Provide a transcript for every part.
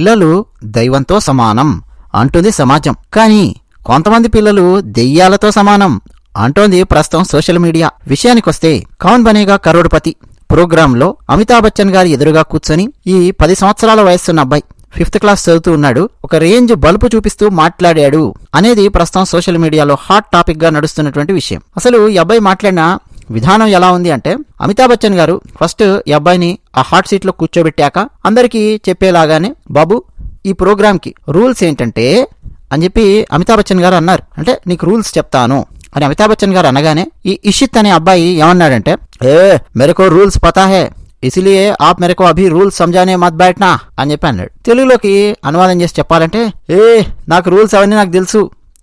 పిల్లలు దైవంతో సమానం అంటుంది సమాజం. కానీ కొంతమంది పిల్లలు దెయ్యాలతో సమానం అంటోంది ప్రస్తుతం సోషల్ మీడియా. విషయానికొస్తే కౌన్ బనేగా కరోడ్పతి. ప్రోగ్రాంలో అమితాబ్ బచ్చన్ గారి ఎదురుగా కూర్చొని ఈ పది సంవత్సరాల వయస్సున్న అబ్బాయి ఫిఫ్త్ క్లాస్ చదువుతూ ఉన్నాడు. ఒక రేంజ్ బల్బు చూపిస్తూ మాట్లాడాడు అనేది ప్రస్తుతం సోషల్ మీడియాలో హాట్ టాపిక్గా నడుస్తున్నటువంటి విషయం. అసలు ఈ అబ్బాయి మాట్లాడిన విధానం ఎలా ఉంది అంటే అమితాబ్ బచ్చన్ గారు ఫస్ట్ ఈ అబ్బాయిని ఆ హాట్ సీట్లో కూర్చోబెట్టాక అందరికీ చెప్పేలాగానే బాబు ఈ ప్రోగ్రామ్కి రూల్స్ ఏంటంటే అని చెప్పి అమితాబ్ బచ్చన్ గారు అన్నారు. అంటే నీకు రూల్స్ చెప్తాను అని అమితాబ్ బచ్చన్ గారు అనగానే ఈ ఇషిత్ అనే అబ్బాయి ఏమన్నాడంటే ఏ మెరకో రూల్స్ పతా హే ఇసిలియే ఆప్ మెరకు అభి రూల్స్ సంజానే మత్ బయటనా అని చెప్పి అన్నాడు. తెలుగులోకి అనువాదం చేసి చెప్పాలంటే ఏ నాకు రూల్స్ అవన్నీ నాకు తెలుసు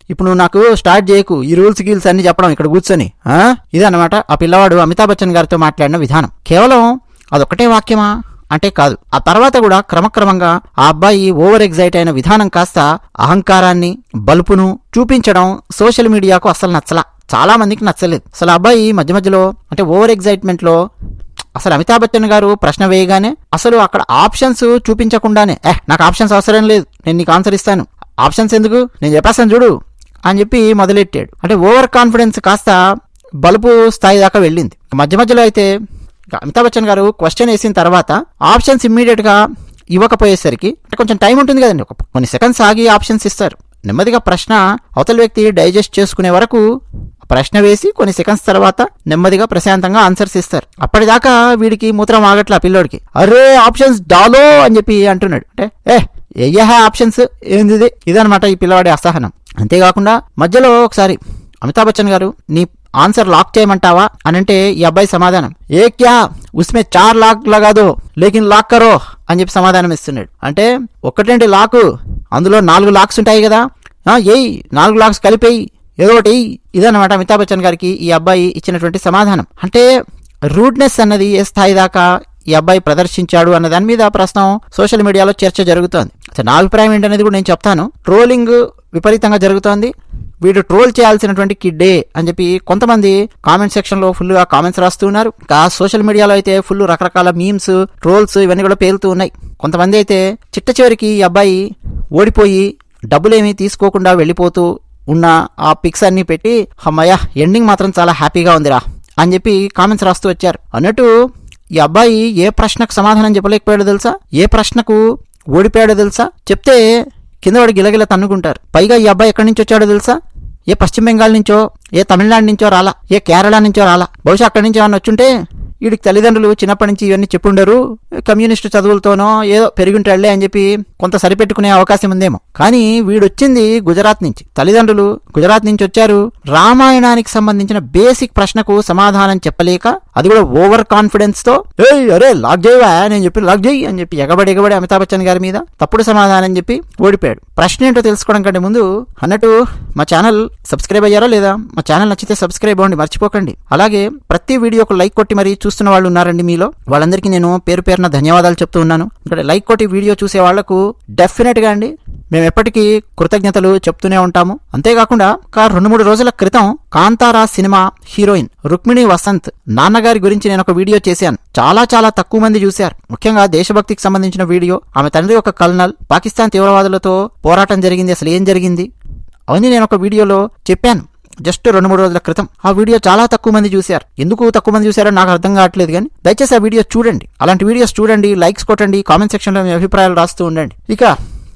ఇప్పుడు నువ్వు నాకు స్టార్ట్ చేయకు. ఈ రూల్స్ గీల్స్ అన్ని చెప్పడం ఇక్కడ కూర్చొని. ఆ? ఇదన్నమాట ఆ పిల్లవాడు అమితాబ్ బచ్చన్ గారితో మాట్లాడిన విధానం. కేవలం అదొక్కటే వాక్యమా? అంటే కాదు. ఆ తర్వాత కూడా క్రమక్రమంగా ఆ అబ్బాయి ఓవర్ ఎగ్జైట్ అయిన విధానం కాస్త అహంకారాన్ని బలుపును చూపించడం సోషల్ మీడియాకు అసలు నచ్చలా. చాలా మందికి నచ్చలేదు. అసలు ఆ అబ్బాయి మధ్య మధ్యలో అంటే ఓవర్ ఎగ్జైట్మెంట్లో అసలు అమితాబ్ బచ్చన్ గారు ప్రశ్న వేయగానే అసలు అక్కడ ఆప్షన్స్ చూపించకుండానే ఏ నాకు ఆప్షన్స్ అవసరం లేదు. నేను నీకు ఆన్సర్ ఇస్తాను. ఆప్షన్స్ ఎందుకు? నేను చెప్పేస్తాను చూడు. అని చెప్పి మొదలెట్టాడు. అంటే ఓవర్ కాన్ఫిడెన్స్ కాస్త బలుపు స్థాయి దాకా వెళ్ళింది. మధ్య మధ్యలో అయితే అమితాబ్ బచ్చన్ గారు క్వశ్చన్ వేసిన తర్వాత ఆప్షన్స్ ఇమ్మీడియట్గా ఇవ్వకపోయేసరికి అంటే కొంచెం టైం ఉంటుంది కదండి ఒక కొన్ని సెకండ్స్ ఆగి ఆప్షన్స్ ఇస్తారు. నెమ్మదిగా ప్రశ్న అవతల వ్యక్తి డైజెస్ట్ చేసుకునే వరకు ప్రశ్న వేసి కొన్ని సెకండ్స్ తర్వాత నెమ్మదిగా ప్రశాంతంగా ఆన్సర్స్ ఇస్తారు. అప్పటిదాకా వీడికి మూత్రం ఆగట్లే పిల్లోడికి. అరే ఆప్షన్స్ డాలో అని చెప్పి అంటున్నాడు. అంటే ఏ ఎయ్యహ ఆప్షన్స్ ఏంది ఇదనమాట ఈ పిల్లవాడి అసహనం. అంతేకాకుండా మధ్యలో ఒకసారి అమితాబ్ బచ్చన్ గారు నీ ఆన్సర్ లాక్ చేయమంటావా? అని అంటే ఈ అబ్బాయి సమాధానం. ఏ క్యా? ఉస్మే చార్ లాక్ లగాదు లేకిన్ లాక్ కరో అని చెప్పి సమాధానం ఇస్తున్నాడు. అంటే ఒక్కటేంటి లాకు? అందులో నాలుగు లాక్స్ ఉంటాయి కదా. ఏయ్ నాలుగు లాక్స్ కలిపేయి ఏదో ఒకటి ఇదన్నమాట అమితాబ్ బచ్చన్ గారికి ఈ అబ్బాయి ఇచ్చినటువంటి సమాధానం. అంటే రూడ్నెస్ అన్నది ఏ స్థాయి దాకా ఈ అబ్బాయి ప్రదర్శించాడు అన్న దాని మీద ప్రస్తుతం సోషల్ మీడియాలో చర్చ జరుగుతోంది. నా అభిప్రాయం ఏంటనేది కూడా నేను చెప్తాను. ట్రోలింగ్ విపరీతంగా జరుగుతోంది. వీడు ట్రోల్ చేయాల్సినటువంటి కిడ్డే అని చెప్పి కొంతమంది కామెంట్ సెక్షన్లో ఫుల్గా ఫుల్ కామెంట్స్ రాస్తున్నారు ఇంకా సోషల్ మీడియాలో అయితే ఫుల్ రకరకాల మీమ్స్ ట్రోల్స్ ఇవన్నీ కూడా పేలుతూ ఉన్నాయి. కొంతమంది అయితే చిట్ట చివరికి ఈ అబ్బాయి ఓడిపోయి డబ్బులేమీ తీసుకోకుండా వెళ్ళిపోతూ ఉన్న ఆ పిక్స్ అన్ని పెట్టి అమ్మయ్య ఎండింగ్ మాత్రం చాలా హ్యాపీగా ఉందిరా అని చెప్పి కామెంట్స్ రాస్తూ వచ్చారు. అన్నట్టు ఈ అబ్బాయి ఏ ప్రశ్నకు సమాధానం చెప్పలేకపోయాడో తెలుసా? ఏ ప్రశ్నకు ఓడిపోయాడో తెలుసా? చెప్తే కింద వాడు గిలగిల తన్నుకుంటారు. పైగా ఈ అబ్బాయి ఎక్కడి నుంచి వచ్చాడో తెలుసా? ఏ పశ్చిమ బెంగాల్ నుంచో ఏ తమిళనాడు నుంచో రాలా ఏ కేరళ నుంచో రాలా. బహుశా అక్కడి నుంచి ఏమన్నా వచ్చుంటే వీడికి తల్లిదండ్రులు చిన్నప్పటి నుంచి ఇవన్నీ చెప్పుండరు. కమ్యూనిస్టు చదువులతోనో ఏదో పెరుగుంటాడులే అని చెప్పి కొంత సరిపెట్టుకునే అవకాశం ఉందేమో. కానీ వీడొచ్చింది గుజరాత్ నుంచి. తల్లిదండ్రులు గుజరాత్ నుంచి వచ్చారు. రామాయణానికి సంబంధించిన బేసిక్ ప్రశ్నకు సమాధానం చెప్పలేక అది కూడా ఓవర్ కాన్ఫిడెన్స్తో ఏయ్ అరే లాక్ చేయవా? నేను చెప్పి లాక్ చేయి అని చెప్పి ఎగబడి ఎగబడి అమితాబ్ బచ్చన్ గారి మీద తప్పుడు సమాధానం చెప్పి ఓడిపోయాడు. ప్రశ్న ఏంటో తెలుసుకోవడం కంటే ముందు అన్నట్టు మా ఛానల్ సబ్స్క్రైబ్ అయ్యారా లేదా? మా ఛానల్ నచ్చితే సబ్స్క్రైబ్ అవ్వండి మర్చిపోకండి. అలాగే ప్రతి వీడియోకు లైక్ కొట్టి మరీ చూస్తున్న వాళ్ళు ఉన్నారండి మీలో. వాళ్ళందరికీ నేను పేరు పేరున ధన్యవాదాలు చెప్తూ ఉన్నాను. ఇక్కడ లైక్ కొట్టి వీడియో చూసే వాళ్ళకు డెఫినెట్గా అండి మేము ఎప్పటికీ కృతజ్ఞతలు చెప్తూనే ఉంటాము. అంతేకాకుండా ఒక రెండు మూడు రోజుల క్రితం కాంతారా సినిమా హీరోయిన్ రుక్మిణి వసంత్ నాన్నగారి గురించి నేను ఒక వీడియో చేశాను. చాలా చాలా తక్కువ మంది చూశారు. ముఖ్యంగా దేశభక్తికి సంబంధించిన వీడియో ఆమె తండ్రి ఒక కల్నల్ పాకిస్తాన్ తీవ్రవాదులతో పోరాటం జరిగింది. అసలు ఏం జరిగింది? అవన్నీ నేను ఒక వీడియోలో చెప్పాను. జస్ట్ రెండు మూడు రోజుల క్రితం. ఆ వీడియో చాలా తక్కువ మంది చూశారు. ఎందుకు తక్కువ మంది చూశారో నాకు అర్థం కావట్లేదు కానీ దయచేసి ఆ వీడియో చూడండి. అలాంటి వీడియోస్ చూడండి లైక్స్ కొట్టండి కామెంట్ సెక్షన్లో మీ అభిప్రాయాలు రాస్తూ ఉండండి. ఇక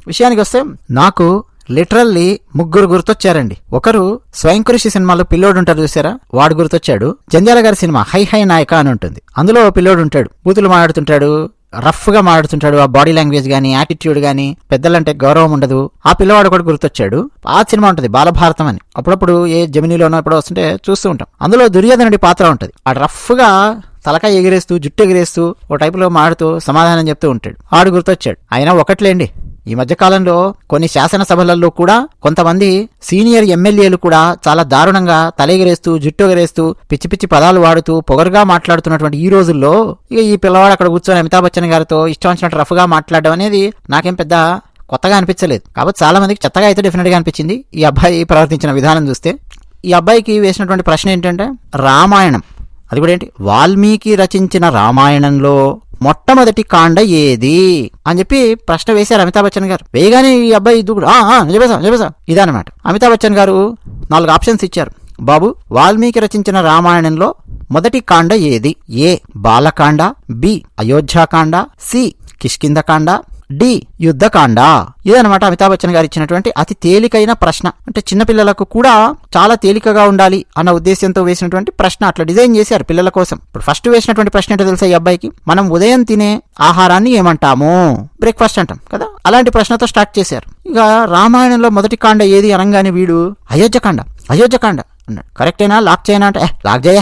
విషయానికి వస్తే నాకు లిటరల్లీ ముగ్గురు గుర్తొచ్చారండి. ఒకరు స్వయం కృషి సినిమాలో పిల్లోడు ఉంటారు చూసారా? వాడు గుర్తొచ్చాడు. జంధ్యాల గారి సినిమా హై హై నాయక అని ఉంటుంది. అందులో పిల్లోడు ఉంటాడు బూతులు మాట్లాడుతుంటాడు రఫ్గా మాట్లాడుతుంటాడు. ఆ బాడీ లాంగ్వేజ్ కానీ యాటిట్యూడ్ కానీ పెద్దలంటే గౌరవం ఉండదు. ఆ పిల్లవాడు కూడా గుర్తొచ్చాడు. ఆ సినిమా ఉంటుంది బాలభారతం అని. అప్పుడప్పుడు ఏ జమినీలోనో ఎప్పుడో వస్తుంటే చూస్తూ ఉంటాం. అందులో దుర్యోధనుడి పాత్ర ఉంటుంది. ఆ రఫ్గా తలకాయ ఎగిరేస్తూ జుట్టు ఎగిరేస్తూ ఓ టైపులో మాడుతూ సమాధానం చెప్తూ ఉంటాడు. ఆడు గుర్తొచ్చాడు. అయినా ఒకట్లేండి. ఈ మధ్యకాలంలో కొన్ని శాసనసభలలో కూడా కొంతమంది సీనియర్ ఎమ్మెల్యేలు కూడా చాలా దారుణంగా తలెగిరేస్తూ జుట్టు ఎగరేస్తూ పిచ్చి పిచ్చి పదాలు వాడుతూ పొగరుగా మాట్లాడుతున్నటువంటి ఈ రోజుల్లో ఇక ఈ పిల్లవాడు అక్కడ కూర్చొని అమితాబ్ బచ్చన్ గారితో ఇష్టం వచ్చినట్టు రఫ్గా మాట్లాడడం అనేది నాకేం పెద్ద కొత్తగా అనిపించలేదు. కాబట్టి చాలా మందికి చెత్తగా అయితే డెఫినెట్గా అనిపించింది ఈ అబ్బాయి ప్రవర్తించిన విధానం చూస్తే. ఈ అబ్బాయికి వేసినటువంటి ప్రశ్న ఏంటంటే రామాయణం. అది కూడా ఏంటి? వాల్మీకి రచించిన రామాయణంలో మొట్టమొదటి కాండ ఏది? అని చెప్పి ప్రశ్న వేశారు అమితాబ్ బచ్చన్ గారు. వేయగానే ఈ అబ్బాయి దూకుడు "ఆ, ఆ, చెప్పేసా చెప్పేసా ఇదనమాట అమితాబ్ బచ్చన్ గారు నాలుగు ఆప్షన్స్ ఇచ్చారు. బాబు వాల్మీకి రచించిన రామాయణంలో మొదటి కాండ ఏది? A Balakanda B Ayodhyakanda C Kishkindhakanda D Yuddhakanda. ఇదనమాట అమితాబ్ బచ్చన్ గారు ఇచ్చినటువంటి అతి తేలికైన ప్రశ్న. అంటే చిన్నపిల్లలకు కూడా చాలా తేలికగా ఉండాలి అన్న ఉద్దేశంతో వేసినటువంటి ప్రశ్న అట్లా డిజైన్ చేశారు పిల్లల కోసం. ఇప్పుడు ఫస్ట్ వేసినటువంటి ప్రశ్న ఏంటో తెలుసా ఈ అబ్బాయికి? మనం ఉదయం తినే ఆహారాన్ని ఏమంటాము? బ్రేక్ఫాస్ట్ అంటాం కదా? అలాంటి ప్రశ్నతో స్టార్ట్ చేశారు. ఇక రామాయణంలో మొదటి కాండ ఏది అనగానే వీడు అయోధ్యకాండ అయోధ్యకాండ అన్నాడు. కరెక్టేనా? లాక్ చేయనా అంటే లాక్ చేయ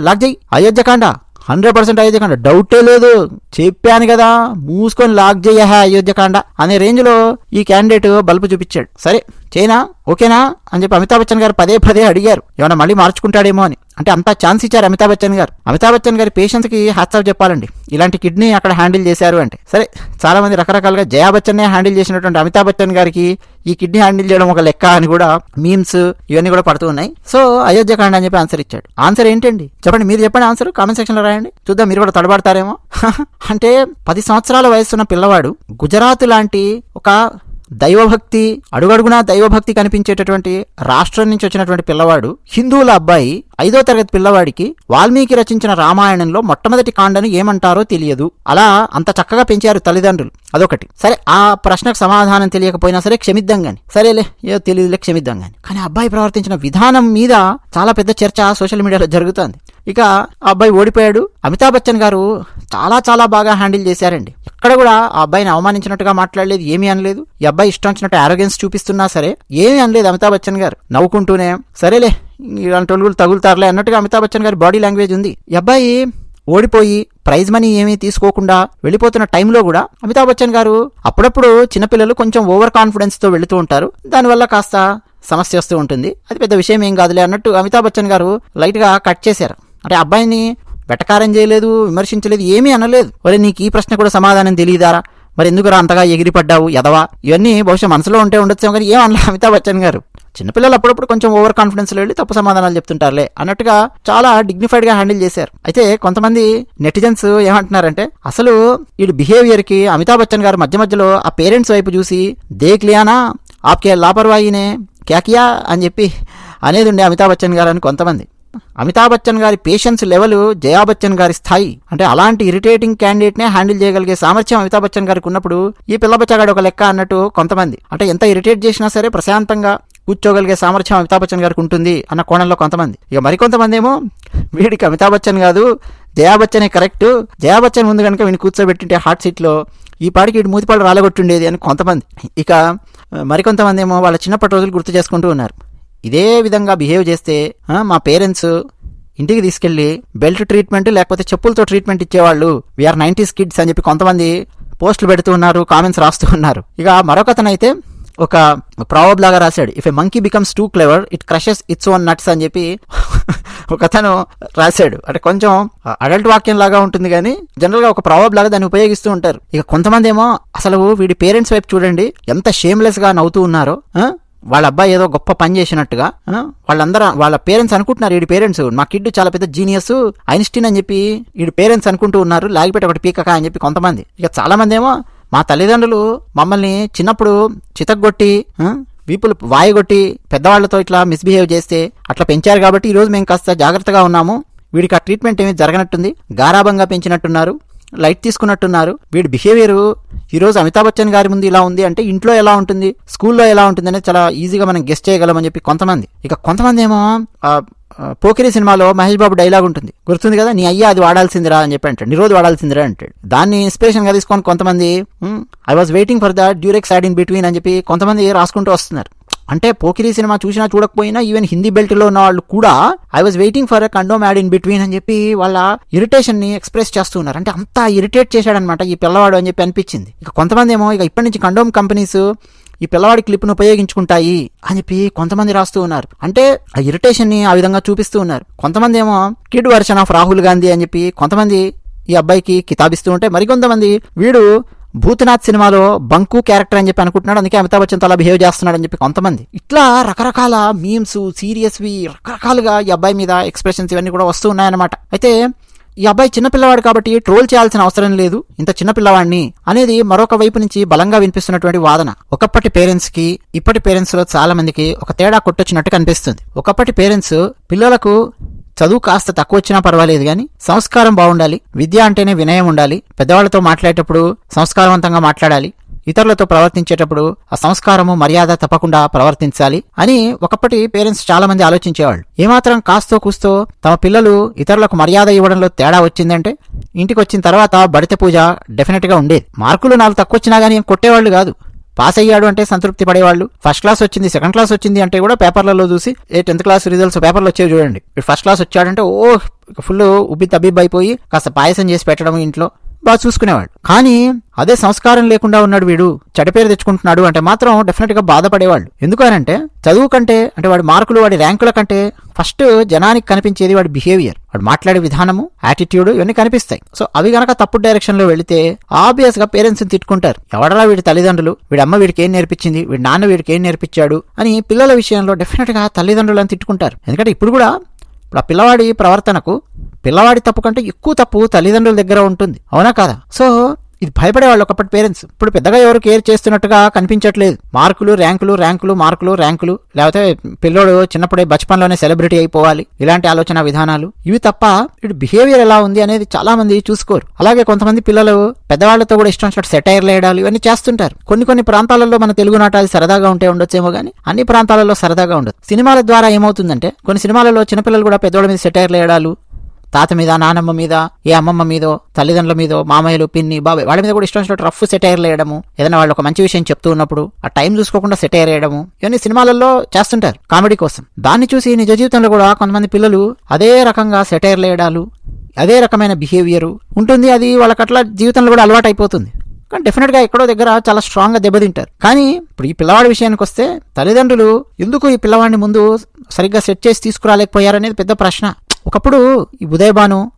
లాక్ చేయి అయోధ్యకాండ హండ్రెడ్ పర్సెంట్ అయోధ్యకాండ. డౌటే లేదు. చెప్పాను కదా మూసుకొని లాక్ చేయ అయోధ్యకాండ అనే రేంజ్లో ఈ క్యాండిడేట్ బల్బు చూపించాడు. సరే. చైనా ఓకేనా? అని చెప్పి అమితాబ్ బచ్చన్ గారు పదే పదే అడిగారు. ఏమైనా మళ్ళీ మార్చుకుంటాడేమో అని. అంటే అంతా ఛాన్స్ ఇచ్చారు అమితాబ్ బచ్చన్ గారు. అమితాబ్ బచ్చన్ గారి పేషెంట్స్కి హ్యాట్సాప్ చెప్పాలండి. ఇలాంటి కిడ్నీ అక్కడ హ్యాండిల్ చేశారు అంటే. సరే చాలా మంది రకరకాలుగా జయా బచ్చన్నే హ్యాండిల్ చేసినటువంటి అమితాబ్ బచ్చన్ గారికి ఈ కిడ్నీ హ్యాండిల్ చేయడం ఒక లెక్క అని కూడా మీమ్స్ ఇవన్నీ కూడా పడుతూ ఉన్నాయి. సో అయోధ్యకాండ అని చెప్పి ఆన్సర్ ఇచ్చాడు. ఆన్సర్ ఏంటండి? చెప్పండి మీరు చెప్పండి ఆన్సర్ కామెంట్ సెక్షన్లో రాయండి. చూద్దాం మీరు కూడా తడబడతారేమో. అంటే పది సంవత్సరాల వయసున్న పిల్లవాడు గుజరాత్ లాంటి ఒక దైవభక్తి అడుగడుగునా దైవభక్తి కనిపించేటటువంటి రాష్ట్రం నుంచి వచ్చినటువంటి పిల్లవాడు హిందువుల అబ్బాయి ఐదో తరగతి పిల్లవాడికి వాల్మీకి రచించిన రామాయణంలో మొట్టమొదటి కాండను ఏమంటారో తెలియదు. అలా అంత చక్కగా పెంచారు తల్లిదండ్రులు. అదొకటి. సరే ఆ ప్రశ్నకు సమాధానం తెలియకపోయినా సరే క్షమిద్దాం గాని సరేలే ఏదో తెలియదులే క్షమిద్దాం గాని కానీ అబ్బాయి ప్రవర్తించిన విధానం మీద చాలా పెద్ద చర్చ సోషల్ మీడియాలో జరుగుతోంది. ఇక ఆ అబ్బాయి ఓడిపోయాడు. అమితాబ్ బచ్చన్ గారు చాలా చాలా బాగా హ్యాండిల్ చేశారండి. ఎక్కడ కూడా ఆ అబ్బాయిని అవమానించినట్టుగా మాట్లాడలేదు ఏమీ అనలేదు. ఈ అబ్బాయి ఇష్టం వచ్చినట్టు ఆరోగెన్స్ చూపిస్తున్నా సరే ఏమీ అనలేదు అమితాబ్ బచ్చన్ గారు. నవ్వుకుంటూనే సరేలే ఇలాంటి వాళ్ళు తగులుతారులే అన్నట్టుగా అమితాబ్ బచ్చన్ గారి బాడీ లాంగ్వేజ్ ఉంది. ఈ అబ్బాయి ఓడిపోయి ప్రైజ్ మనీ ఏమీ తీసుకోకుండా వెళ్ళిపోతున్న టైంలో కూడా అమితాబ్ బచ్చన్ గారు అప్పుడప్పుడు చిన్నపిల్లలు కొంచెం ఓవర్ కాన్ఫిడెన్స్తో వెళుతూ ఉంటారు. దానివల్ల కాస్త సమస్య వస్తూ ఉంటుంది. అది పెద్ద విషయం ఏం కాదులే అన్నట్టు అమితాబ్ బచ్చన్ గారు లైట్గా కట్ చేశారు. అంటే అబ్బాయిని వెటకారం చేయలేదు విమర్శించలేదు ఏమీ అనలేదు. ఒరే నీకు ఈ ప్రశ్న కూడా సమాధానం తెలియదారా? మరి ఎందుకురా అంతగా ఎగిరిపడ్డావు ఎదవా ఇవన్నీ బహుశా మనసులో ఉంటే ఉండొచ్చు కానీ ఏం అనలే అమితాబ్ బచ్చన్ గారు. చిన్నపిల్లలు అప్పుడప్పుడు కొంచెం ఓవర్ కాన్ఫిడెన్స్లో వెళ్ళి తప్పు సమాధానాలు చెప్తుంటారులే అన్నట్టుగా చాలా డిగ్నిఫైడ్గా హ్యాండిల్ చేశారు. అయితే కొంతమంది నెటిజన్స్ ఏమంటున్నారంటే అసలు వీడి బిహేవియర్కి అమితాబ్ బచ్చన్ గారు మధ్య మధ్యలో ఆ పేరెంట్స్ వైపు చూసి దేక్ లియానా? ఆప్కే లాపర్వాయినే క్యాకియా అని చెప్పి అనేది ఉండే అమితాబ్ బచ్చన్ గారు అని కొంతమంది. అమితాబ్ బచ్చన్ గారి పేషెన్స్ లెవెల్ జయా బచ్చన్ గారి స్థాయి. అంటే అలాంటి ఇరిటేటింగ్ క్యాండిడేట్ నే హ్యాండిల్ చేయగలిగే సామర్థ్యం అమితాబ్ బచ్చన్ గారికి ఉన్నప్పుడు ఈ పిల్ల బచ్చగాడు ఒక లెక్క అన్నట్టు కొంతమంది. అంటే ఎంత ఇరిటేట్ చేసినా సరే ప్రశాంతంగా కూర్చోగలిగే సామర్థ్యం అమితాబ్ బచ్చన్ గారికి ఉంటుంది అన్న కోణంలో కొంతమంది. ఇక మరికొంతమంది ఏమో వీడికి అమితాబ్ బచ్చన్ కాదు జయా బచ్చనే కరెక్ట్ జయా బచ్చన్ ముందు కనుక వీడిని కూర్చోబెట్టింటే హాట్ సీట్లో ఈ పాడికి వీడి మూతిపాడు రాలగొట్టుండేది అని కొంతమంది. ఇక మరికొంతమంది ఏమో వాళ్ళ చిన్నప్పటి రోజులు గుర్తు చేసుకుంటూ ఉన్నారు. ఇదే విధంగా బిహేవ్ చేస్తే మా పేరెంట్స్ ఇంటికి తీసుకెళ్ళి బెల్ట్ ట్రీట్మెంట్ లేకపోతే చెప్పులతో ట్రీట్మెంట్ ఇచ్చేవాళ్ళు. వీఆర్ నైన్టీస్ కిడ్స్ అని చెప్పి కొంతమంది పోస్టులు పెడుతూ ఉన్నారు కామెంట్స్ రాస్తూ ఉన్నారు. ఇక మరొకతనైతే ఒక ప్రావబ్ లాగా రాశాడు. If a monkey becomes too clever it crushes its own nuts అని చెప్పి ఒక అతను రాశాడు. అంటే కొంచెం అడల్ట్ వాక్యం లాగా ఉంటుంది కానీ జనరల్గా ఒక ప్రావబ్ లాగా దాన్ని ఉపయోగిస్తూ ఉంటారు. ఇక కొంతమంది ఏమో అసలు వీడి పేరెంట్స్ వైపు చూడండి ఎంత షేమ్లెస్గా నవ్వుతూ ఉన్నారో వాళ్ళ అబ్బాయి ఏదో గొప్ప పని చేసినట్టుగా వాళ్ళందరూ వాళ్ళ పేరెంట్స్ అనుకుంటున్నారు వీడి పేరెంట్స్. మా కిడ్ చాలా పెద్ద జీనియస్ ఐన్స్టీన్ అని చెప్పి వీడి పేరెంట్స్ అనుకుంటూ ఉన్నారు లాగిపెట్టి ఒకటి పీకక అని చెప్పి కొంతమంది. ఇక చాలా మంది ఏమో మా తల్లిదండ్రులు మమ్మల్ని చిన్నప్పుడు చితగ్గొట్టి వీపులు వాయగొట్టి పెద్దవాళ్ళతో ఇట్లా మిస్బిహేవ్ చేస్తే అట్లా పెంచారు కాబట్టి ఈ రోజు మేము కాస్త జాగ్రత్తగా ఉన్నాము. వీడికి ఆ ట్రీట్మెంట్ ఏమీ జరగనట్టుంది గారాభంగా పెంచినట్టున్నారు. లైట్ తీసుకున్నట్టున్నారు. వీడి బిహేవియర్ ఈరోజు అమితాబ్ బచ్చన్ గారి ముందు ఇలా ఉంది అంటే ఇంట్లో ఎలా ఉంటుంది స్కూల్లో ఎలా ఉంటుంది అనేది చాలా ఈజీగా మనం గెస్ట్ చేయగలమని చెప్పి కొంతమంది. ఇక కొంతమంది ఏమో పోకిరి సినిమాలో మహేష్ బాబు డైలాగ్ ఉంటుంది. గుర్తుంది కదా నీ అయ్యా అది వాడాల్సిందిరా అని చెప్పి అంటాడు. నిరోధ్ వాడాల్సిందిరా అంటాడు. దాన్ని ఇన్స్పిరేషన్గా తీసుకొని కొంతమంది I was waiting for the Durex side in between అని చెప్పి కొంతమంది రాసుకుంటూ వస్తున్నారు. అంటే పోకిరి సినిమా చూసినా చూడకపోయినా ఈవెన్ హిందీ బెల్ట్లో ఉన్న వాళ్ళు కూడా I was waiting for condom ad in between అని చెప్పి వాళ్ళ ఇరిటేషన్ని ఎక్స్ప్రెస్ చేస్తూ ఉన్నారు. అంటే అంత ఇరిటేట్ చేశాడనమాట ఈ పిల్లవాడు అని చెప్పి అనిపించింది. ఇక కొంతమంది ఏమో ఇక ఇప్పటి నుంచి కండోమ్ కంపెనీస్ ఈ పిల్లవాడి క్లిప్ను ఉపయోగించుకుంటాయి అని చెప్పి కొంతమంది రాస్తూ ఉన్నారు. అంటే ఆ ఇరిటేషన్ని ఆ విధంగా చూపిస్తూ ఉన్నారు. కొంతమంది ఏమో kid version of Rahul Gandhi అని చెప్పి కొంతమంది ఈ అబ్బాయికి కితాబిస్తూ ఉంటే మరికొంతమంది వీడు భూతనాథ్ సినిమాలో బంకు క్యారెక్టర్ అని చెప్పి అనుకుంటున్నాడు. అందుకే అమితాబ్ బచ్చన్ అలా బిహేవ్ చేస్తున్నాడు అని చెప్పి కొంతమంది. ఇట్లా రకరకాల మీమ్స్ సీరియస్వి రకరకాలుగా ఈ అబ్బాయి మీద ఎక్స్ప్రెషన్స్ ఇవన్నీ కూడా వస్తూ ఉన్నాయన్నమాట. అయితే ఈ అబ్బాయి చిన్నపిల్లవాడు కాబట్టి ట్రోల్ చేయాల్సిన అవసరం లేదు. ఇంత చిన్నపిల్లవాడిని అనేది మరొక వైపు నుంచి బలంగా వినిపిస్తున్నటువంటి వాదన. ఒకప్పటి పేరెంట్స్కి ఇప్పటి పేరెంట్స్లో చాలా మందికి ఒక తేడా కొట్టొచ్చినట్టు కనిపిస్తుంది. ఒకప్పటి పేరెంట్స్ పిల్లలకు చదువు కాస్త తక్కువ వచ్చినా పర్వాలేదు కానీ సంస్కారం బాగుండాలి విద్య అంటేనే వినయం ఉండాలి పెద్దవాళ్ళతో మాట్లాడేటప్పుడు సంస్కారవంతంగా మాట్లాడాలి ఇతరులతో ప్రవర్తించేటప్పుడు ఆ సంస్కారము మర్యాద తప్పకుండా ప్రవర్తించాలి అని ఒకప్పటి పేరెంట్స్ చాలా మంది ఆలోచించేవాళ్ళు. ఏమాత్రం కాస్తో కూస్తో తమ పిల్లలు ఇతరులకు మర్యాద ఇవ్వడంలో తేడా వచ్చిందంటే ఇంటికి వచ్చిన తర్వాత బడిత పూజ డెఫినెట్గా ఉండేది. మార్కులు నాలుగు తక్కువ వచ్చినా గానీ ఏం కొట్టేవాళ్ళు కాదు. పాస్ అయ్యాడు అంటే సంతృప్తి పడేవాళ్ళు. ఫస్ట్ క్లాస్ వచ్చింది సెకండ్ క్లాస్ వచ్చింది అంటే కూడా పేపర్లలో చూసి ఏ టెన్త్ క్లాస్ రిజల్ట్స్ పేపర్లు వచ్చేవి చూడండి. ఫస్ట్ క్లాస్ వచ్చాడంటే ఓ ఫుల్ ఉబ్బి తబ్బిబ్బి అయిపోయి కాస్త పాయసం చేసి పెట్టడం ఇంట్లో బాగా చూసుకునేవాడు. కానీ అదే సంస్కారం లేకుండా ఉన్నాడు వీడు చెడపేరు తెచ్చుకుంటున్నాడు అంటే మాత్రం డెఫినెట్గా బాధపడేవాళ్ళు. ఎందుకు చదువు కంటే అంటే వాడి మార్కులు వాడి ర్యాంకుల కంటే ఫస్ట్ జనానికి కనిపించేది వాడి బిహేవియర్ వాడు మాట్లాడే విధానము యాటిట్యూడ్ ఇవన్నీ కనిపిస్తాయి. సో అవి గనక తప్పు డైరెక్షన్లో వెళితే ఆబ్వియస్గా పేరెంట్స్ తిట్టుకుంటారు. ఎవడరా వీడి తల్లిదండ్రులు? వీడి అమ్మ వీడికి ఏం నేర్పించింది? వీడి నాన్న వీడికి ఏం నేర్పించాడు? అని పిల్లల విషయంలో డెఫినెట్గా తల్లిదండ్రులను తిట్టుకుంటారు. ఎందుకంటే ఇప్పుడు కూడా ఇప్పుడు ఆ పిల్లవాడి ప్రవర్తనకు పిల్లవాడి తప్పు కంటే ఎక్కువ తప్పు తల్లిదండ్రుల దగ్గర ఉంటుంది. అవునా కాదా? సో ఇది భయపడేవాళ్ళు ఒకప్పటి పేరెంట్స్. ఇప్పుడు పెద్దగా ఎవరు కేర్ చేస్తున్నట్టుగా కనిపించట్లేదు. మార్కులు ర్యాంకులు ర్యాంకులు మార్కులు ర్యాంకులు. లేకపోతే పిల్లోడు చిన్నప్పుడే బచపన్లోనే సెలబ్రిటీ అయిపోవాలి. ఇలాంటి ఆలోచన విధానాలు. ఇవి తప్ప ఇటు బిహేవియర్ ఎలా ఉంది అనేది చాలా మంది చూసుకోరు. అలాగే కొంతమంది పిల్లలు పెద్దవాళ్ళతో కూడా ఇష్టం వచ్చినట్టు సెటైర్ వేయడాలు ఇవన్నీ చేస్తుంటారు. కొన్ని కొన్ని ప్రాంతాలలో మన తెలుగు నాటాలు సరదాగా ఉంటే ఉండొచ్చేమో కానీ అన్ని ప్రాంతాలలో సరదాగా ఉండదు. సినిమాల ద్వారా ఏమవుతుందంటే కొన్ని సినిమాలలో చిన్నపిల్లలు కూడా పెద్దవాళ్ళ మీద సెటైర్ వేయడాలు తాత మీద నానమ్మ మీద ఏ అమ్మమ్మ మీదో తల్లిదండ్రుల మీదో మామయ్యలు పిన్ని బాబాయ్ వాళ్ళ మీద కూడా ఇష్టం వచ్చినట్టు రఫ్ సెటైర్లు వేయడము. ఏదైనా వాళ్ళు ఒక మంచి విషయం చెప్తూ ఉన్నప్పుడు ఆ టైం చూసుకోకుండా సెటైర్ వేయడము. ఇవన్నీ సినిమాలలో చేస్తుంటారు కామెడీ కోసం. దాన్ని చూసి నిజ జీవితంలో కూడా కొంతమంది పిల్లలు అదే రకంగా సెటైర్లు వేయడాలు అదే రకమైన బిహేవియర్ ఉంటుంది. అది వాళ్ళకట్లా జీవితంలో కూడా అలవాటు అయిపోతుంది కానీ డెఫినెట్గా ఎక్కడో దగ్గర చాలా స్ట్రాంగ్గా దెబ్బతింటారు. కానీ ఇప్పుడు ఈ పిల్లవాడి విషయానికి వస్తే తల్లిదండ్రులు ఎందుకు ఈ పిల్లవాడిని ముందు సరిగ్గా సెట్ చేసి తీసుకురాలేకపోయారనేది పెద్ద ప్రశ్న. ఒకప్పుడు ఈ ఉదయబాను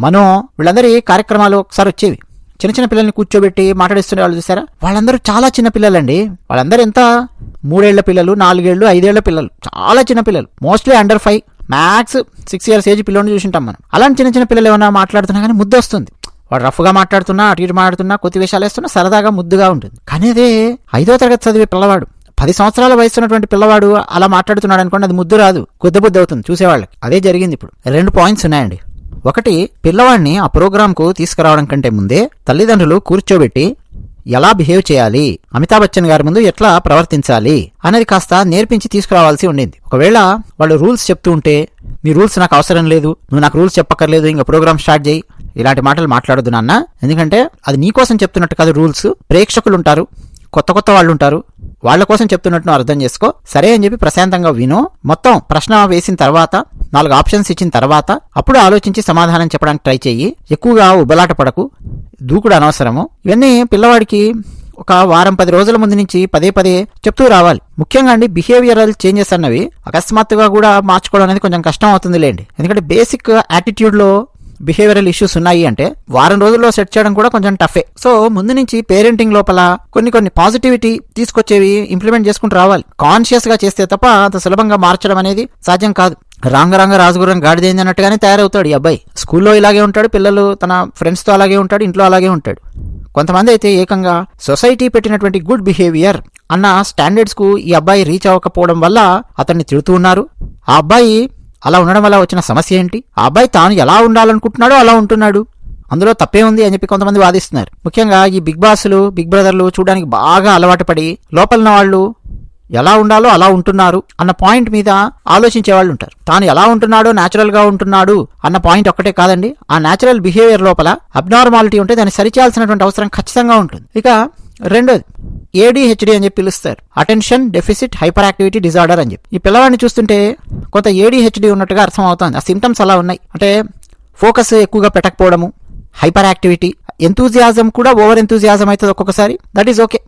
మనో వీళ్ళందరి కార్యక్రమాలు ఒకసారి వచ్చేవి. చిన్న చిన్న పిల్లల్ని కూర్చోబెట్టి మాట్లాడిస్తున్న వాళ్ళు చూసారా? వాళ్ళందరూ చాలా చిన్న పిల్లలండి. వాళ్ళందరూ ఎంత? మూడేళ్ళ పిల్లలు నాలుగేళ్ళు ఐదేళ్ళ పిల్లలు. చాలా చిన్న పిల్లలు. Mostly under five max six years age పిల్లల్ని చూసింటాం మనం. అలాంటి చిన్న చిన్న పిల్లలు ఏమైనా మాట్లాడుతున్నా కానీ ముద్దు వస్తుంది. వాడు రఫ్గా మాట్లాడుతున్నా అటు ఇటు మాట్లాడుతున్నా కొత్త విషయాలు వేస్తున్నా సరదాగా ముద్దుగా ఉంటుంది. కానీ అదే ఐదో తరగతి చదివే పిల్లవాడు. పది సంవత్సరాల వయసు ఉన్నటువంటి పిల్లవాడు అలా మాట్లాడుతున్నాడు అనుకోండి అది ముద్దు రాదు. కొద్దిబుద్ది అవుతుంది. చూసేవాళ్ళకి. అదే జరిగింది ఇప్పుడు. రెండు పాయింట్స్ ఉన్నాయండి. ఒకటి పిల్లవాడిని ఆ ప్రోగ్రాంకు తీసుకురావడం కంటే ముందే తల్లిదండ్రులు కూర్చోబెట్టి ఎలా బిహేవ్ చేయాలి? అమితాబ్ బచ్చన్ గారి ముందు ఎట్లా ప్రవర్తించాలి? అనేది కాస్త నేర్పించి తీసుకురావాల్సి ఉండింది. ఒకవేళ వాళ్ళు రూల్స్ చెప్తూ ఉంటే నీ రూల్స్ నాకు అవసరం లేదు. నువ్వు నాకు రూల్స్ చెప్పక్కర్లేదు. ఇంకా ప్రోగ్రామ్ స్టార్ట్ చేయి. ఇలాంటి మాటలు మాట్లాడొద్దు నాన్న. ఎందుకంటే అది నీకోసం చెప్తున్నట్టు కాదు రూల్స్. ప్రేక్షకులు ఉంటారు. కొత్త కొత్త వాళ్ళు ఉంటారు వాళ్ళ కోసం చెప్తున్నట్టు అర్థం చేసుకో. సరే అని చెప్పి ప్రశాంతంగా విను. మొత్తం ప్రశ్న వేసిన తర్వాత నాలుగు ఆప్షన్స్ ఇచ్చిన తర్వాత అప్పుడు ఆలోచించి సమాధానం చెప్పడానికి ట్రై చెయ్యి. ఎక్కువగా ఉబలాట పడకు. దూకుడు అనవసరము. ఇవన్నీ పిల్లవాడికి ఒక వారం పది రోజుల ముందు నుంచి పదే పదే చెప్తూ రావాలి. ముఖ్యంగా అండి బిహేవియరల్ చేంజెస్ అన్నవి అకస్మాత్తుగా కూడా మార్చుకోవడం అనేది కొంచెం కష్టం అవుతుంది లేండి ఎందుకంటే బేసిక్ యాటిట్యూడ్లో బిహేవియరల్ ఇష్యూస్ ఉన్నాయి అంటే వారం రోజుల్లో సెట్ చేయడం కూడా కొంచెం టఫే. సో ముందు నుంచి పేరెంటింగ్ లోపల కొన్ని కొన్ని పాజిటివిటీ తీసుకొచ్చేవి ఇంప్లిమెంట్ చేసుకుంటూ రావాలి. కాన్షియస్గా చేస్తే తప్ప అంత సులభంగా మార్చడం అనేది సాధ్యం కాదు. రాంగ రాంగ రాజగురం గాడిదేంది అన్నట్టుగానే తయారవుతాడు ఈ అబ్బాయి. స్కూల్లో ఇలాగే ఉంటాడు పిల్లలు తన ఫ్రెండ్స్తో అలాగే ఉంటాడు ఇంట్లో అలాగే ఉంటాడు. కొంతమంది అయితే ఏకంగా సొసైటీ పెట్టినటువంటి గుడ్ బిహేవియర్ అన్న స్టాండర్డ్స్కు ఈ అబ్బాయి రీచ్ అవ్వకపోవడం వల్ల అతన్ని తిడుతూ ఉన్నారు. ఆ అబ్బాయి అలా ఉండడం వల్ల వచ్చిన సమస్య ఏంటి? ఆ అబ్బాయి తాను ఎలా ఉండాలనుకుంటున్నాడో అలా ఉంటున్నాడు. అందులో తప్పే ఉంది అని చెప్పి కొంతమంది వాదిస్తున్నారు. ముఖ్యంగా ఈ బిగ్ బాస్లు బిగ్ బ్రదర్లు చూడడానికి బాగా అలవాటు పడి లోపలిన వాళ్ళు ఎలా ఉండాలో అలా ఉంటున్నారు అన్న పాయింట్ మీద ఆలోచించే వాళ్ళు ఉంటారు. తాను ఎలా ఉంటున్నాడో నేచురల్గా గా ఉంటున్నాడు అన్న పాయింట్ ఒక్కటే కాదండి. ఆ న్యాచురల్ బిహేవియర్ లోపల అబ్నార్మాలిటీ ఉంటే దాన్ని సరిచేయాల్సినటువంటి అవసరం ఖచ్చితంగా ఉంటుంది. ఇక రెండోది ఏడిహెచ్డి అని చెప్పి పిలుస్తారు. Attention deficit hyper activity disorder అని చెప్పి. ఈ పిల్లవాడిని చూస్తుంటే కొంత ఏడిహెచ్డి ఉన్నట్టుగా అర్థం అవుతుంది ఆ సిమ్టమ్స్ అలా ఉన్నాయి. అంటే ఫోకస్ ఎక్కువగా పెట్టకపోవడము హైపర్ యాక్టివిటీ ఎంతూజియాజం కూడా ఓవర్ ఎంతూజియాజం అవుతుంది ఒక్కొక్కసారి. దట్ ఈస్ ఓకే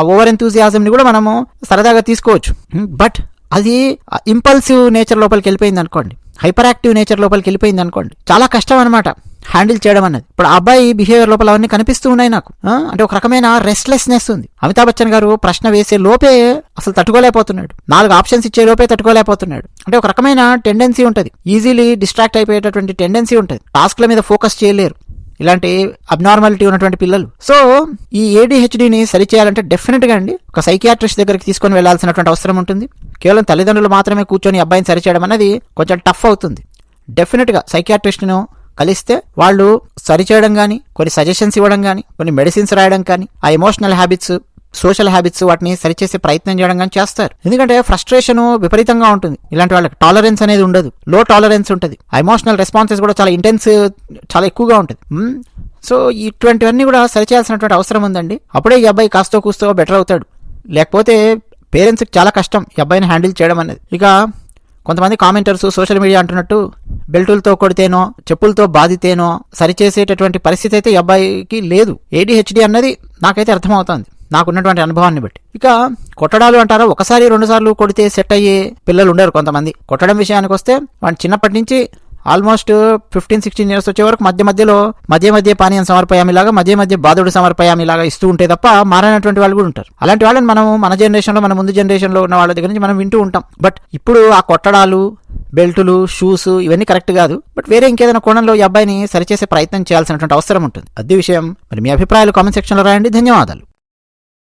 ఆ ఓవర్ ఎంతూజియాజంని కూడా మనము సరదాగా తీసుకోవచ్చు. Hmm, బట్ అది ఇంపల్సివ్ నేచర్ లోపలికి వెళ్ళిపోయింది అనుకోండి హైపర్ యాక్టివ్ నేచర్ లోపలికి వెళ్ళిపోయింది అనుకోండి చాలా కష్టం అనమాట హ్యాండిల్ చేయడం అన్నది. ఇప్పుడు అబ్బాయి బిహేవియర్ లోపల అవన్నీ కనిపిస్తూ ఉన్నాయి నాకు. అంటే ఒక రకమైన రెస్ట్లెస్నెస్ ఉంది. అమితాబ్ బచ్చన్ గారు ప్రశ్న వేసే లోపే అసలు తట్టుకోలేకపోతున్నాడు. నాలుగు ఆప్షన్స్ ఇచ్చే లోపే తట్టుకోలేకపోతున్నాడు. అంటే ఒక రకమైన టెండెన్సీ ఉంటుంది. ఈజీలీ డిస్ట్రాక్ట్ అయిపోయేటటువంటి టెండెన్సీ ఉంటుంది. టాస్క్ల మీద ఫోకస్ చేయలేరు. ఇలాంటి అబ్నార్మాలిటీ ఉన్నటువంటి పిల్లలు. సో ఈ ఏడిహెచ్డిని సరిచేయాలంటే డెఫినెట్గా అండి ఒక సైకియాట్రిస్ట్ దగ్గరికి తీసుకొని వెళ్ళాల్సినటువంటి అవసరం ఉంటుంది. కేవలం తల్లిదండ్రులు మాత్రమే కూర్చొని అబ్బాయిని సరిచేయడం అనేది కొంచెం టఫ్ అవుతుంది. డెఫినెట్గా సైకియాట్రిస్ట్ను కలిస్తే వాళ్ళు సరిచేయడం కానీ కొన్ని సజెషన్స్ ఇవ్వడం కానీ కొన్ని మెడిసిన్స్ రాయడం కానీ ఆ ఎమోషనల్ హ్యాబిట్స్ సోషల్ హ్యాబిట్స్ వాటిని సరిచేసే ప్రయత్నం చేయడం కానీ చేస్తారు. ఎందుకంటే ఫ్రస్ట్రేషన్ విపరీతంగా ఉంటుంది. ఇలాంటి వాళ్ళకి టాలరెన్స్ అనేది ఉండదు. లో టాలరెన్స్ ఉంటుంది. ఎమోషనల్ రెస్పాన్సెస్ కూడా చాలా ఇంటెన్స్ చాలా ఎక్కువగా ఉంటుంది. So hmm? ఇటువంటివన్నీ కూడా సరిచేయాల్సినటువంటి అవసరం ఉందండి. అప్పుడే ఈ అబ్బాయి కాస్తో కూస్తో బెటర్ అవుతాడు. లేకపోతే పేరెంట్స్కి చాలా కష్టం ఈ అబ్బాయిని హ్యాండిల్ చేయడం అనేది. ఇక కొంతమంది కామెంటర్స్ సోషల్ మీడియా అంటున్నట్టు బెల్టులతో కొడితేనో చెప్పులతో బాధితేనో సరిచేసేటటువంటి పరిస్థితి అయితే ఈ అబ్బాయికి లేదు. ఏడిహెచ్డి అన్నది నాకైతే అర్థమవుతోంది. నాకున్నటువంటి అనుభవాన్ని బట్టి. ఇక కొట్టడాలు అంటారా? ఒకసారి రెండుసార్లు కొడితే సెట్ అయ్యే పిల్లలు ఉండరు కొంతమంది. కొట్టడం విషయానికి వస్తే వాడు చిన్నప్పటి నుంచి ఆల్మోస్ట్ ఫిఫ్టీన్ సిక్స్టీన్ ఇయర్స్ వచ్చే వరకు మధ్య మధ్యలో మధ్య మధ్య పానీయం సమర్పయామిలాగా మధ్య మధ్య బాధుడు సమర్పయామిలాగా ఇస్తూ ఉంటే తప్ప మారినటువంటి వాళ్ళు కూడా ఉంటారు. అలాంటి వాళ్ళని మనం మన జనరేషన్లో మన ముందు జనరేషన్లో ఉన్న వాళ్ళ దగ్గర నుంచి మనం వింటూ ఉంటాం. బట్ ఇప్పుడు ఆ కొట్టడాలు బెల్టులు షూస్ ఇవన్నీ కరెక్ట్ కాదు. బట్ వేరే ఇంకేదైనా కోణంలో ఈ అబ్బాయిని సరిచేసే ప్రయత్నం చేయాల్సినటువంటి అవసరం ఉంటుంది. అదే విషయం. మరి మీ అభిప్రాయాలు కామెంట్ సెక్షన్లో రాయండి. ధన్యవాదాలు.